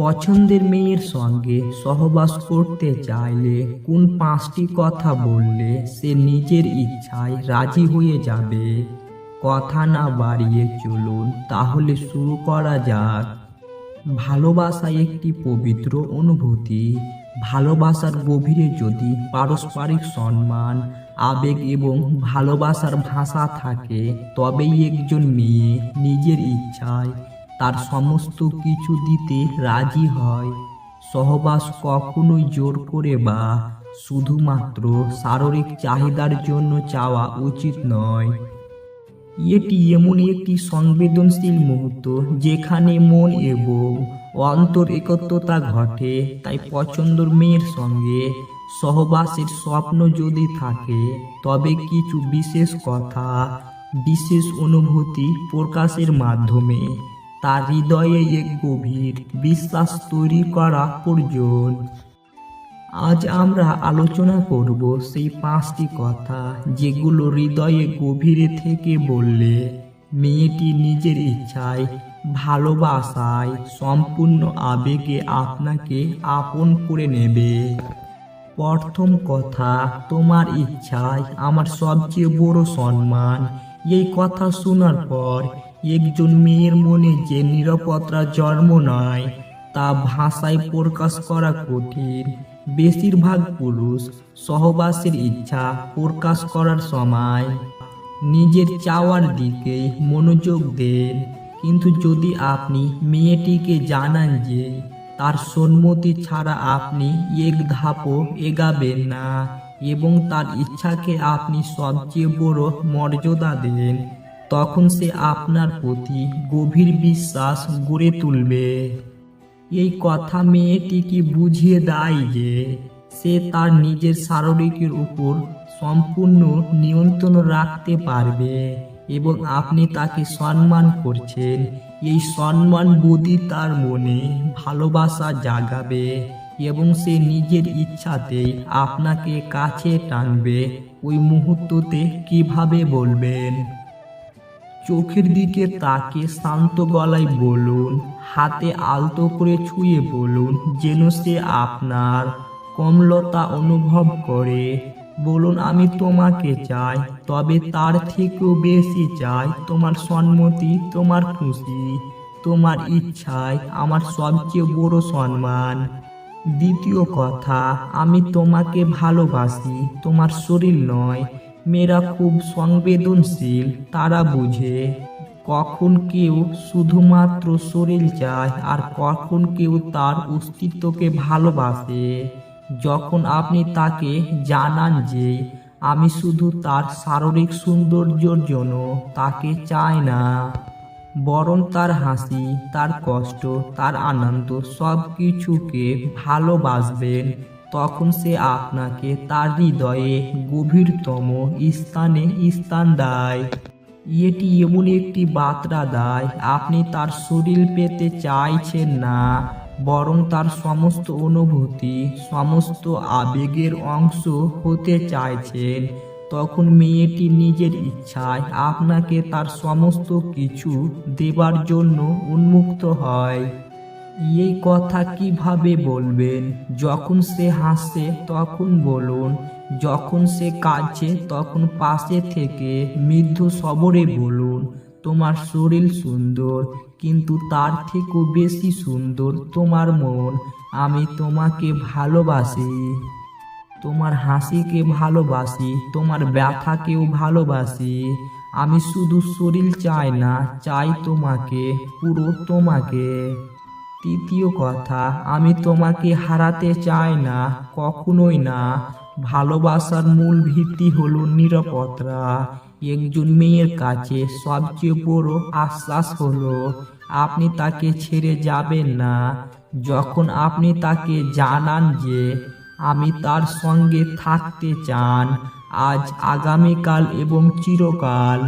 পছন্দের মেয়ের সঙ্গে সহবাস করতে চাইলে কোন পাঁচটি কথা বললে সে নিজের ইচ্ছায় রাজি হয়ে যাবে? কথা না বাড়িয়ে চলুন, তাহলে শুরু করা যাক। ভালোবাসা একটি পবিত্র অনুভূতি। ভালোবাসার গভীরে যদি পারস্পরিক সম্মান, আবেগ এবং ভালোবাসার ভাষা থাকে, তবেই একজন মেয়ে নিজের ইচ্ছায় তার সমস্ত কিছু দিতে রাজি হয়। সহবাস কখনোই জোর করে বা শুধুমাত্র শারীরিক চাহিদার জন্য চাওয়া উচিত নয়। এটি এমন একটি সংবেদনশীল মুহূর্ত যেখানে মন এবং অন্তর একত্রতা ঘটে, তাই পছন্দর মেয়ের সঙ্গে সহবাসের স্বপ্ন যদি থাকে, তবে কিছু বিশেষ কথা, বিশেষ অনুভূতি প্রকাশের মাধ্যমে তার হৃদয়ে এক গভীর বিশ্বাস তৈরি করা প্রয়োজন। আজ আমরা আলোচনা করব সেই পাঁচটি কথা যেগুলো হৃদয়ে গভীরে থেকে বললে মেয়েটি নিজের ইচ্ছায়, ভালোবাসায়, সম্পূর্ণ আবেগে আপনাকে আপন করে নেবে। প্রথম কথা, তোমার ইচ্ছায় আমার সবচেয়ে বড় সম্মান। এই কথা শোনার পর একজন মেয়ের মনে যে নিরাপত্তা জন্ম নেয়, তা ভাষায় প্রকাশ করা কঠিন। বেশিরভাগ পুরুষ সহবাসের ইচ্ছা প্রকাশ করার সময় নিজের চাওয়ার দিকে মনোযোগ দেন। কিন্তু যদি আপনি মেয়েটিকে জানান যে তার সম্মতি ছাড়া আপনি এক ধাপও এগাবেন না এবং তার ইচ্ছাকে আপনি সবচেয়ে বড় মর্যাদা দেন তখন সে আপনার প্রতি গভীর বিশ্বাস গড়ে তুলবে। এই কথা মেয়েটিকে বুঝিয়ে দেয় যে, সে তার নিজের শারীরিকের উপর সম্পূর্ণ নিয়ন্ত্রণ রাখতে পারবে এবং আপনি তাকে সম্মান করছেন। এই সম্মান বোধই তার মনে ভালোবাসা জাগাবে এবং সে নিজের ইচ্ছাতেই আপনাকে কাছে টানবে। ওই মুহূর্ততে কীভাবে বলবেন? চোখের দিকে তাকে শান্ত গলায় বলুন, হাতে আলতো করে ছুঁয়ে বলুন যেন সে আপনার কমলতা অনুভব করে। বলুন, আমি তোমাকে চাই, তবে তার থেকেও বেশি চাই তোমার সম্মতি, তোমার খুশি, তোমার ইচ্ছায় আমার সবচেয়ে বড় সম্মান। দ্বিতীয় কথা, আমি তোমাকে ভালোবাসি, তোমার শরীর নয় মেয়েরা খুব সংবেদনশীল, তারা বুঝে কখন কেউ শুধুমাত্র শরীর চায় আর কখন কেউ তার অস্তিত্বকে ভালোবাসে। যখন আপনি তাকে জানান যে আমি শুধু তার শারীরিক সৌন্দর্যর জন্য তাকে চাই না, বরং তার হাসি, তার কষ্ট, তার আনন্দ সব কিছুকে ভালোবাসবেন তখন সে আপনাকে তার হৃদয়ে গভীরতম স্থানে স্থান দেয়। এটি এমন একটি বার্তা দেয়, আপনি তার শরীর পেতে চাইছেন না, বরং তার সমস্ত অনুভূতি, সমস্ত আবেগের অংশ হতে চাইছেন। তখন মেয়েটি নিজের ইচ্ছায় আপনাকে তার সমস্ত কিছু দেবার জন্য উন্মুক্ত হয়। এই কথা কীভাবে বলবেন? যখন সে হাসছে তখন বলুন। যখন সে কাঁদছে, তখন পাশে থেকে মৃদু সবরে বলুন, তোমার শরীর সুন্দর, কিন্তু তার থেকেও বেশি সুন্দর তোমার মন। আমি তোমাকে ভালোবাসি। তোমার হাসিকে ভালোবাসি, তোমার ব্যথাকেও ভালোবাসি। আমি শুধু শরীর চাই না, চাই তোমাকে, পুরো তোমাকে। তৃতীয় কথা, আমি তোমাকে হারাতে চাই না, কখনোই না। ভালোবাসার মূল ভিত্তি হলো নিরাপত্তা। একজন মেয়ের কাছে সবচেয়ে বড় আশ্বাস হলো, আপনি তাকে ছেড়ে যাবেন না। যখন আপনি তাকে জানান যে, আমি তার সঙ্গে থাকতে চান, আজ আগামীকাল এবং চিরকাল।